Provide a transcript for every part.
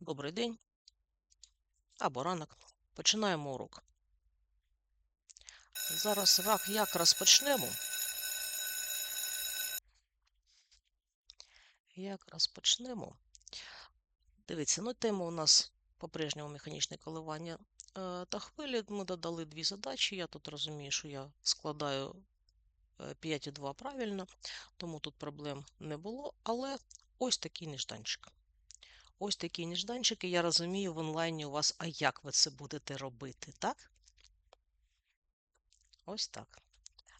Добрий день або ранок. Починаємо урок. Зараз рак як розпочнемо. Як розпочнемо. Дивіться, ну тема у нас по-прежньому механічне коливання е, та хвилі. Ми додали дві задачі. Я тут розумію, що я складаю е, 5,2 правильно, тому тут проблем не було. Але ось такий нежданчик. Ось такі нежданчики, я розумію, в онлайні у вас, а як ви це будете робити, так? Ось так.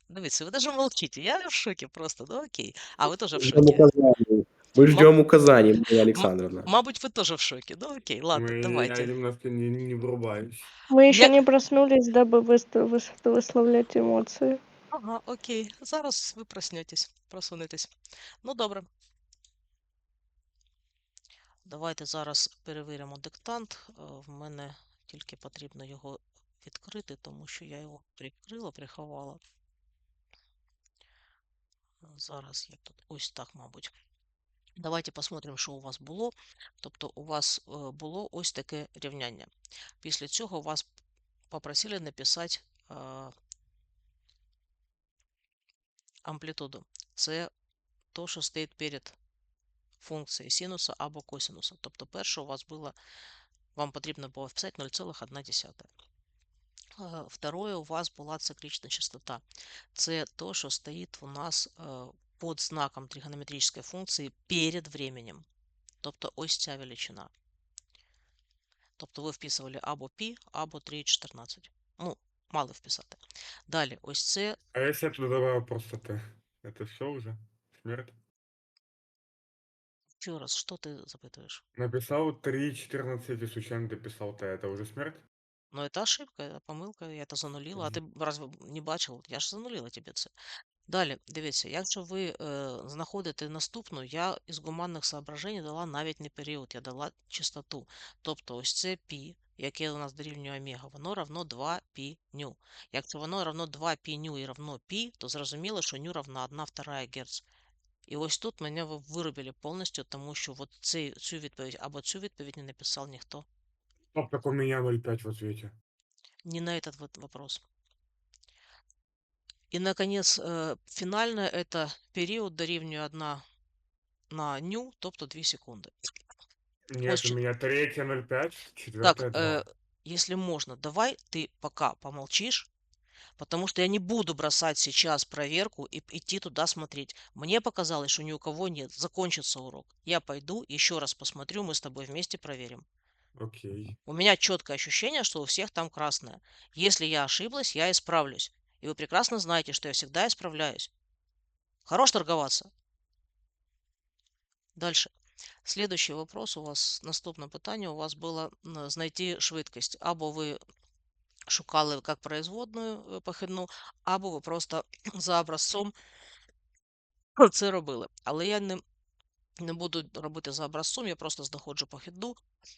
Дивіться, ви даже молчите. Я в шокі просто, ну окей. А ви теж в Ждем шокі. указаний. Мы ждем указаний, Мария Александровна. Мабуть, ви теж в шокі. Ну окей, ладно, Мы, давайте. Я немножко не, не врубаюсь. Мы еще Я- не проснулись, дабы выста- выс- высловлять эмоции. Ага, окей. Зараз ви проснетесь, просунетесь. Ну, добре. Давайте зараз перевіримо диктант. Е, В мене тільки потрібно його відкрити, тому що я його прикрила, приховала. Зараз я тут ось так, мабуть. Давайте посмотрим, що у вас було. Тобто у вас е, було ось таке рівняння. Після цього вас попросили написати е, амплітуду. Це то, що стоїть перед функцією синуса або косинуса. Тобто перше у вас було, вам потрібно було вписати 0,1. Е, Второе, у вас була циклічна частота. Це то, що стоїть у нас е, під знаком тригонометричної функції перед временем. Тобто ось ця величина. Тобто ви вписували або π, або 3,14. Ну, мали вписати. Далі, ось це А если я туда добавил просто Т? Это все уже? Смерть? еще раз, что ты запытываешь? Написал 3.14 случайно дописал Т. Это уже смерть? Ну, это ошибка, это помилка, я це занулила. А ти разве не бачила? Я ж занулила тобі це. Далі, дивіться, якщо ви е, знаходите наступну, я із гуманних соображень дала навіть не період, я дала чистоту. Тобто ось це пі, яке у нас дорівнює омега, воно равно 2 пі ню. Якщо воно равно 2 пі ню і равно пі, то зрозуміло, що ню равна 1 2 Гц. І ось тут мене ви виробили повністю, тому що от цей, цю відповідь або цю відповідь не написав ніхто. Стоп, так у меня 0,5 в ответе. Не на этот вот вопрос. И, наконец, э, финальное – это период дорівнює 1 на ню, тобто 2 секунди. Нет, Ось у чет- меня третья 0,5, Так, четвертая 2. э, если можно, давай ты пока помолчишь, потому что я не буду бросать сейчас проверку и идти туда смотреть. Мне показалось, что ни у кого нет, закончится урок. Я пойду, еще раз посмотрю, мы с тобой вместе проверим. Окей. У меня четкое ощущение, что у всех там красное. Если я ошиблась, я исправлюсь. И вы прекрасно знаете, что я всегда исправляюсь. Хорош торговаться. Дальше. Следующий вопрос у вас, наступне питання у вас було м, знайти швидкість. Або ви шукали як производну е, похідну, або ви просто за образцом це робили. Але я не, не буду робити за образцом, я просто знаходжу похідну.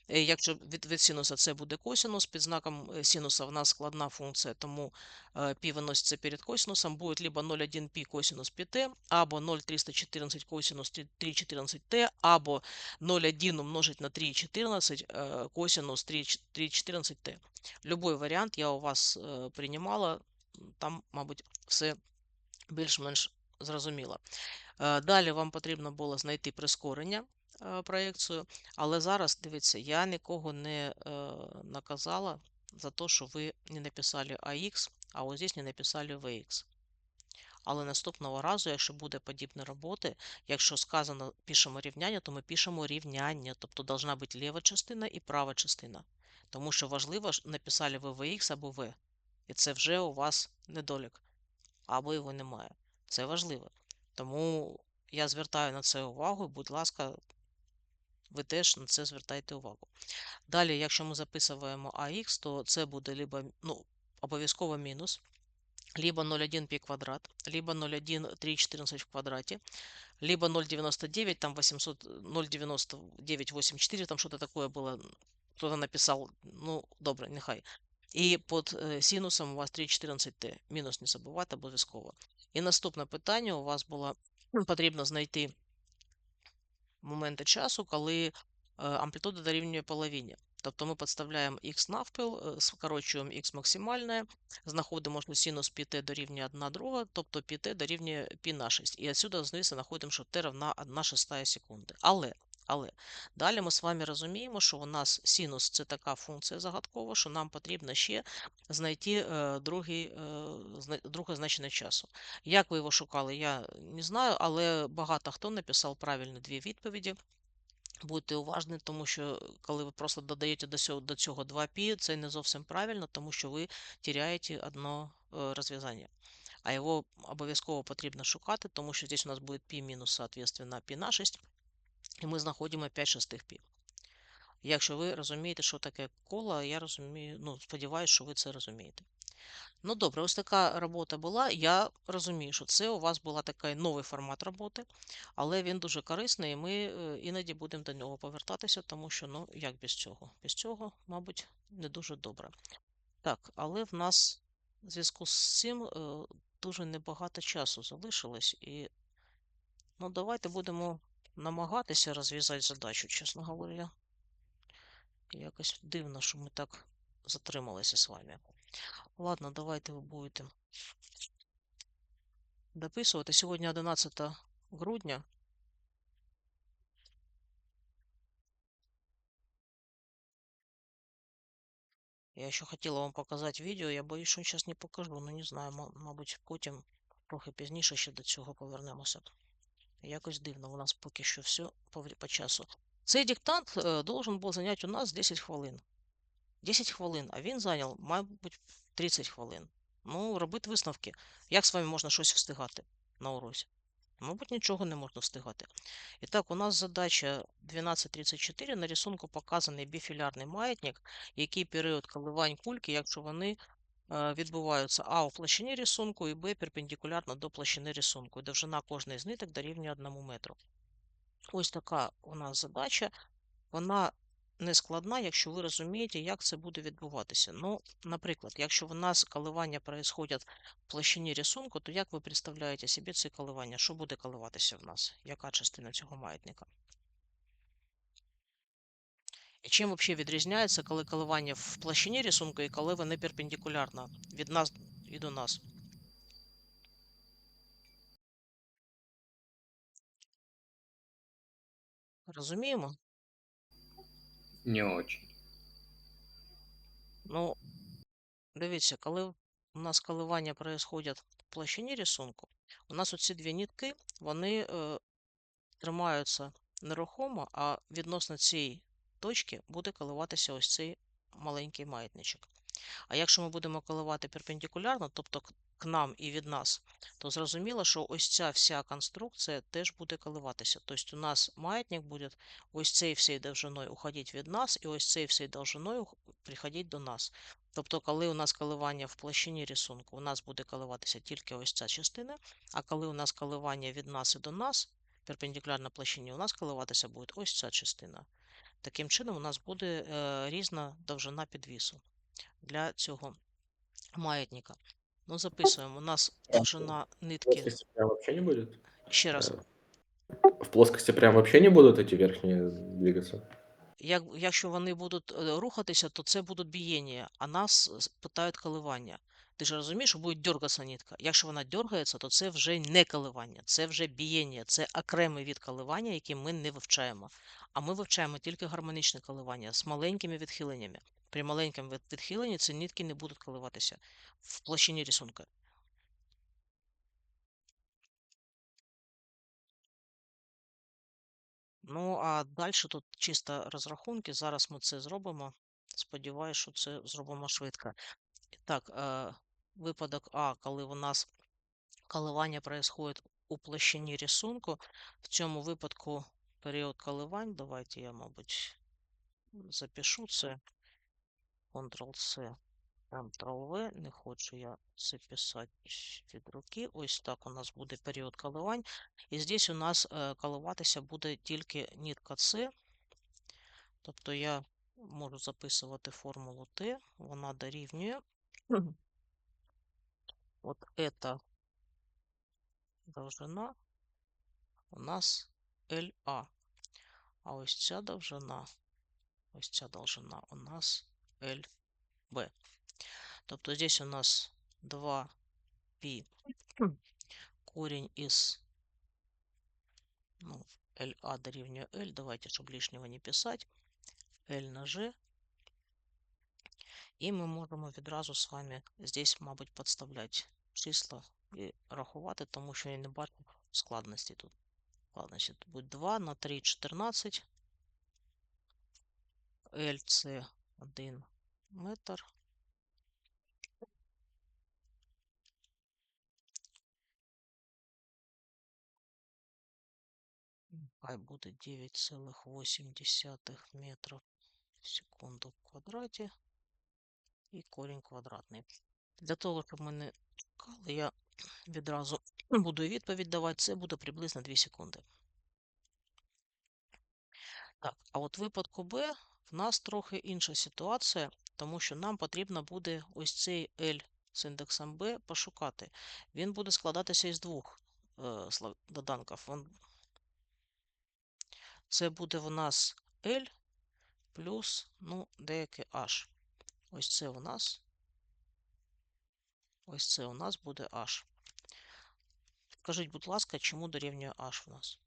Е, Якщо від, від синуса це буде косинус, під знаком е, синуса в нас складна функція, тому е, π виноситься перед косинусом, буде либо 0,1 π косинус πt, або 0,314 косинус 3,14t, або 0,1 умножить на 3,14 е, косинус 3,14t. Любой варіант я у вас е, приймала, там, мабуть, все більш-менш зрозуміло. Е, Далі вам потрібно було знайти прискорення е, проєкцію, але зараз, дивіться, я нікого не е, наказала за те, що ви не написали AX, а ось здесь не написали VX. Але наступного разу, якщо буде подібні роботи, якщо сказано пишемо рівняння, то ми пишемо рівняння, тобто должна бути ліва частина і права частина. Тому що важливо, написали ви VX або V. І це вже у вас недолік, або його немає. Це важливо. Тому я звертаю на це увагу, будь ласка, ви теж на це звертайте увагу. Далі, якщо ми записуємо AX, то це буде либо, ну, обов'язково мінус, либо 0,1 пі квадрат, либо 0,1 3,14 в квадраті, либо 0,99, там 800, 0,9984, там что-то такое было, кто-то написал, ну, добре, нехай. І під е, синусом у вас 3,14t, мінус не забувати обов'язково. І наступне питання у вас було, м, потрібно знайти моменти часу, коли амплітуда дорівнює половині. Тобто ми підставляємо х навпіл, е, скорочуємо х максимальне, знаходимо, що синус πt дорівнює 1 друга, тобто πt дорівнює π на 6. І отсюда знизу знаходимо, що t равна 1 шестая секунди. Але, але далі ми з вами розуміємо, що у нас синус це така функція загадкова, що нам потрібно ще знайти е, другий, е, зна- друге значення часу. Як ви його шукали, я не знаю, але багато хто написав правильно дві відповіді. Будьте уважні, тому що коли ви просто додаєте до цього, до цього 2π, це не зовсім правильно, тому що ви тіряєте одно е, розв'язання. А його обов'язково потрібно шукати, тому що здесь у нас буде π мінус, соответственно, π на 6, і ми знаходимо 5 шестих π. Якщо ви розумієте, що таке коло, я розумію, ну, сподіваюся, що ви це розумієте. Ну добре, ось така робота була. Я розумію, що це у вас була такий новий формат роботи, але він дуже корисний, і ми е, іноді будемо до нього повертатися, тому що, ну, як без цього? Без цього, мабуть, не дуже добре. Так, але в нас в зв'язку з цим е, дуже небагато часу залишилось, і ну, давайте будемо намагатися розв'язати задачу, чесно говоря. Якось дивно, що ми так затрималися з вами. Ладно, давайте ви будете дописувати. Сьогодні 11 грудня. Я ще хотіла вам показати відео, я боюсь, що зараз не покажу. Ну не знаю, мабуть, потім трохи пізніше ще до цього повернемося. Якось дивно, у нас поки що все по, часу. Цей диктант е, должен був зайняти у нас 10 хвилин. 10 хвилин, а він зайняв, мабуть, 30 хвилин. Ну, робити висновки. Як з вами можна щось встигати на уроці? Мабуть, нічого не можна встигати. І так, у нас задача 1234. На рисунку показаний біфілярний маятник, який період коливань кульки, якщо вони відбуваються А у площині рисунку і Б перпендикулярно до площини рисунку. І довжина кожної з ниток дорівнює 1 метру. Ось така у нас задача. Вона не складна, якщо ви розумієте, як це буде відбуватися. Ну, наприклад, якщо в нас коливання происходять в площині рисунку, то як ви представляєте собі ці коливання? Що буде коливатися в нас? Яка частина цього маятника? І чим взагалі відрізняється, коли коливання в площині рисунку і коли вони перпендикулярно від нас і до нас? Розуміємо? Не очень. Ну, дивіться, коли у нас коливання происходять в площині рисунку, у нас оці дві нитки, вони е, тримаються нерухомо, а відносно цієї точки буде коливатися ось цей маленький маятничок. А якщо ми будемо коливати перпендикулярно, тобто к нам і від нас, то зрозуміло, що ось ця вся конструкція теж буде коливатися. Тобто у нас маятник буде ось цей всією довжиною уходити від нас, і ось цей всією довжиною приходити до нас. Тобто, коли у нас коливання в площині рисунку, у нас буде коливатися тільки ось ця частина, а коли у нас коливання від нас і до нас, перпендикулярно площині, у нас коливатися буде ось ця частина. Таким чином, у нас буде е, різна довжина підвісу для цього маятника. Ну, записуємо. У нас довжина нитки. не будет? Ще раз. Э, В плоскости прям вообще не будут эти верхние двигаться? Як, якщо вони будуть е, рухатися, то це будуть бієння, а нас питають коливання. Ти ж розумієш, що буде дергатися нитка. Якщо вона дергається, то це вже не коливання, це вже бієння, це окремий від коливання, який ми не вивчаємо. А ми вивчаємо тільки гармонічне коливання з маленькими відхиленнями. При маленькому відхиленні ці нитки не будуть коливатися в площині рисунка. Ну, а далі тут чисто розрахунки. Зараз ми це зробимо. Сподіваюсь, що це зробимо швидко. Так, е, випадок А, коли у нас коливання происходит у площині рисунку. В цьому випадку період коливань. Давайте я, мабуть, запишу це. Ctrl-C, Ctrl-V. Не хочу я це писати від руки. Ось так у нас буде період коливань. І здесь у нас е, коливатися буде тільки нитка С. Тобто я можу записувати формулу Т, вона дорівнює. От эта довжина у нас LA. А ось ця довжина, ось ця довжина у нас LB. Тобто здесь у нас 2 π корінь із ну, LA дорівнює L. Давайте, щоб лишнього не писати. L на G. І ми можемо відразу з вами здесь, мабуть, підставляти числа і рахувати, тому що я не бачу складності тут. Складності тут буде 2 на 3 14. L це 1 метр. Хай буде 9,8 метрів в секунду в квадраті і корінь квадратний. Для того, щоб ми не чекали, я відразу буду відповідь давати. Це буде приблизно 2 секунди. Так, а от в випадку Б в нас трохи інша ситуація, тому що нам потрібно буде ось цей L з індексом B пошукати. Він буде складатися із двох е, доданків. Це буде в нас L плюс, ну, деяке H. Ось це у нас. Ось це у нас буде H. Скажіть, будь ласка, чому дорівнює H в нас?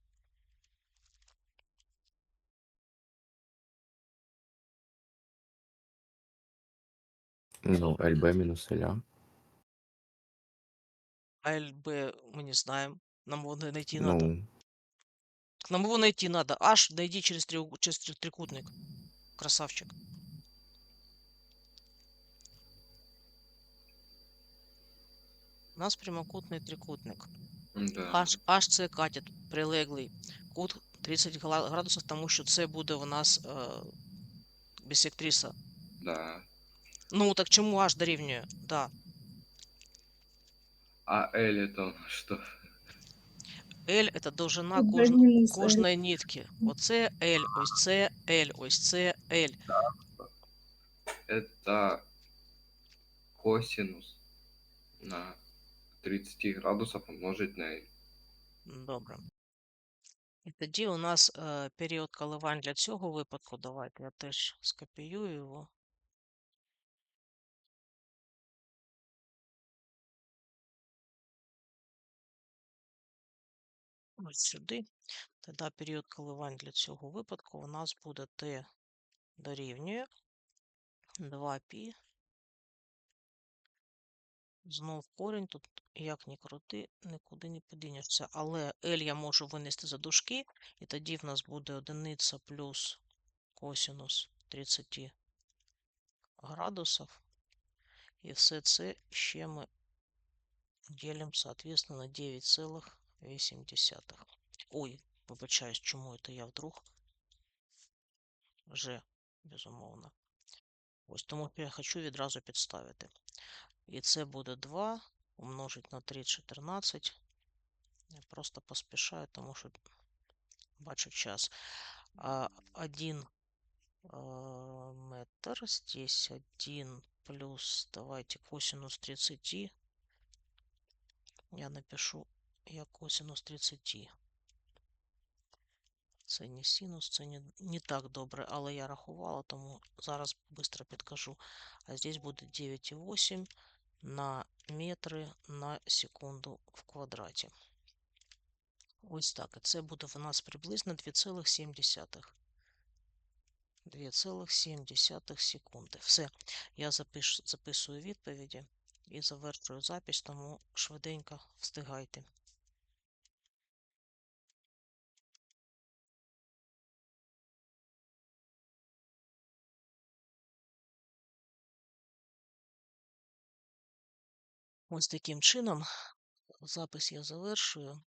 Ну, ЛБ минус ЛА. А LB мы не знаем. Нам его на- найти надо. Ну, Нам его найти надо. H найди через, треуг- через трикутник. Красавчик. У нас прямокутний трикутник. Да. H, H це катет прилеглий. Кут 30 гла- градусів, тому що це буде у нас е, бісектриса. Да. Ну, так чому H дорівнює? Да. А L это что? L це довжина Б кожн... мінус L. кожної нитки. Оце L, ось це L, ось це L. Это косинус на 30 градусов умножить на. Добре. І тоді у нас е, період коливань для цього випадку. Давайте я теж скопіюю його. Ось сюди. Тоді період коливань для цього випадку у нас буде t дорівнює 2π. Знов корінь, тут як ні крути, нікуди не подінешся. Але L я можу винести за дужки, і тоді в нас буде одиниця плюс косинус 30 градусів. І все це ще ми ділимо, соответственно, на 9,8. Ой, вибачаюсь, чому це я вдруг? Вже, безумовно. Ось тому я хочу відразу підставити. І це буде 2 умножить на 3 14. Я просто поспішаю, тому що бачу час. А, 1 э, метр. Здесь 1 плюс, давайте, косинус 30. Я напишу я косинус 30. Це не синус, це не, не так добре, але я рахувала, тому зараз швидко підкажу. А здесь буде 9,8 на метри на секунду в квадраті. Ось так. Це буде в нас приблизно 2,7. 2,7 секунди. Все. Я запишу, записую відповіді і завершую запись, тому швиденько встигайте. Ось таким чином запис я завершую.